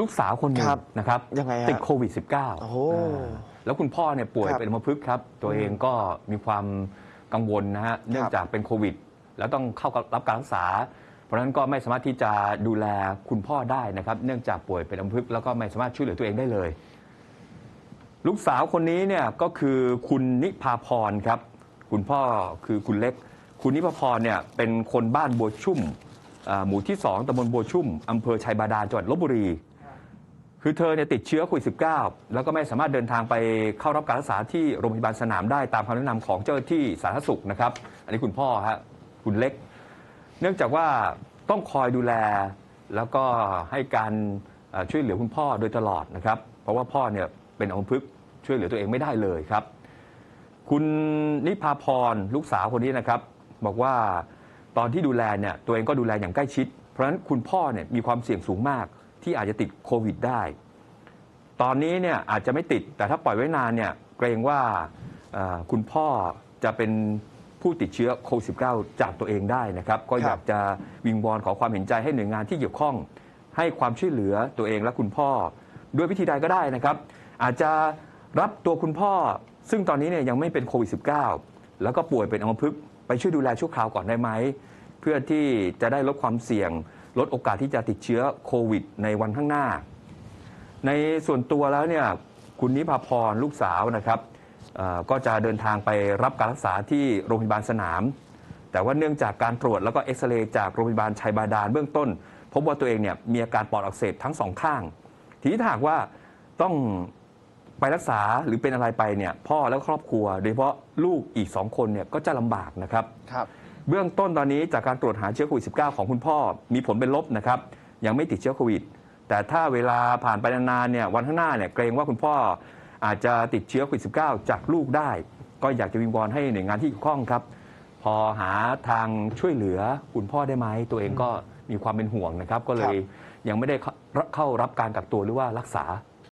ลูกสาวคนหนึ่งครับนะครับยังไงฮะติดโควิด -19 โอ้โหาแล้วคุณพ่อเนี่ยป่วยครับเป็นอัมพฤกษ์ครับ ตัวเองก็มีความกังวลนะฮะเนื่องจากเป็นโควิด แล้วต้องเข้ารับการรักษา เพราะฉะนั้นก็ไม่สามารถที่จะดูแลคุณพ่อได้นะครับ เนื่องจากป่วยเป็นอัมพฤกษ์แล้วก็ไม่สามารถช่วยเหลือตัวเองได้เลย ลูกสาวคนนี้เนี่ยก็คือคุณนิพาพรครับ คุณพ่อคือคุณเล็ก คุณนิพาพรเนี่ยเป็นคนบ้านบัวชุ่มอ่าหมู่ที่2ตำบลบัวชุ่มอำเภอชัยบาดาลจังหวัดลบบุรี คือเธอเนี่ยติดเชื้อโควิด -19 แล้วก็ไม่สามารถเดินทางไปเข้ารับการรักษาที่โรงพยาบาลสนามได้ตามคำแนะนำของเจ้าหน้าที่สาธารณสุขนะครับ อันนี้คุณพ่อฮะคุณเล็ก เนื่องจากว่าต้องคอยดูแลแล้วก็ให้การช่วยเหลือคุณพ่อโดยตลอดนะครับ เพราะว่าพ่อเนี่ยเป็นอัมพฤกษ์ช่วยเหลือตัวเองไม่ได้เลยครับ คุณนิพาพรลูกสาวคนนี้นะครับ บอกว่าตอนที่ดูแลเนี่ยตัวเองก็ดูแลอย่างใกล้ชิด เพราะฉะนั้นคุณพ่อเนี่ยมีความเสี่ยงสูงมาก ที่อาจจะติดโควิดได้ ตอนนี้เนี่ยอาจจะไม่ติดแต่ถ้าปล่อยไว้นานเนี่ยเกรงว่าเอ่อคุณพ่อจะเป็นผู้ติดเชื้อโควิด -19 จากตัวเองได้นะครับ ก็อยากจะวิงวอนขอความเห็นใจให้หน่วยงานที่เกี่ยวข้อง ให้ความช่วยเหลือตัวเองและคุณพ่อ ด้วยวิธีใดก็ได้นะครับ อาจจะรับตัวคุณพ่อ ซึ่งตอนนี้เนี่ยยังไม่เป็นโควิด -19 แล้วก็ป่วยเป็นอัมพฤกษ์ไปช่วยดูแลชั่วคราวก่อนได้ไหม เพื่อที่จะได้ลดความเสี่ยง ลดโอกาสที่จะติดเชื้อโควิด ในวันข้างหน้า ในส่วนตัวแล้วเนี่ยคุณนิพาพรลูกสาวนะครับก็จะเดินทางไปรับการรักษาที่โรงพยาบาลสนาม แต่ว่าเนื่องจากการตรวจแล้วก็เอ็กซเรย์จากโรงพยาบาลชัยบาดาลเบื้องต้น พบว่าตัวเองเนี่ยมีอาการปอดอักเสบทั้งสองข้าง ทีนี้ถ้าหากว่าต้องไปรักษาหรือเป็นอะไรไปเนี่ยพ่อและครอบครัว โดยเฉพาะลูกอีกสองคนเนี่ยก็จะลำบากนะครับครับ เบื้องต้นตอนนี้จากการตรวจหาเชื้อโควิด -19 ของคุณพ่อมีผลเป็นลบนะครับยังไม่ติดเชื้อโควิด แต่ถ้าเวลาผ่านไปนานๆเนี่ยวันข้างหน้าเนี่ยเกรงว่าคุณพ่ออาจจะติดเชื้อโควิด -19 จากลูกได้ ก็อยากจะวิงวอนให้หน่วยงานที่เกี่ยวข้องครับ พอหาทางช่วยเหลือคุณพ่อได้ไหมตัวเองก็มีความเป็นห่วงนะครับ ก็เลยยังไม่ได้เข้าเข้ารับการกักตัวหรือว่ารักษา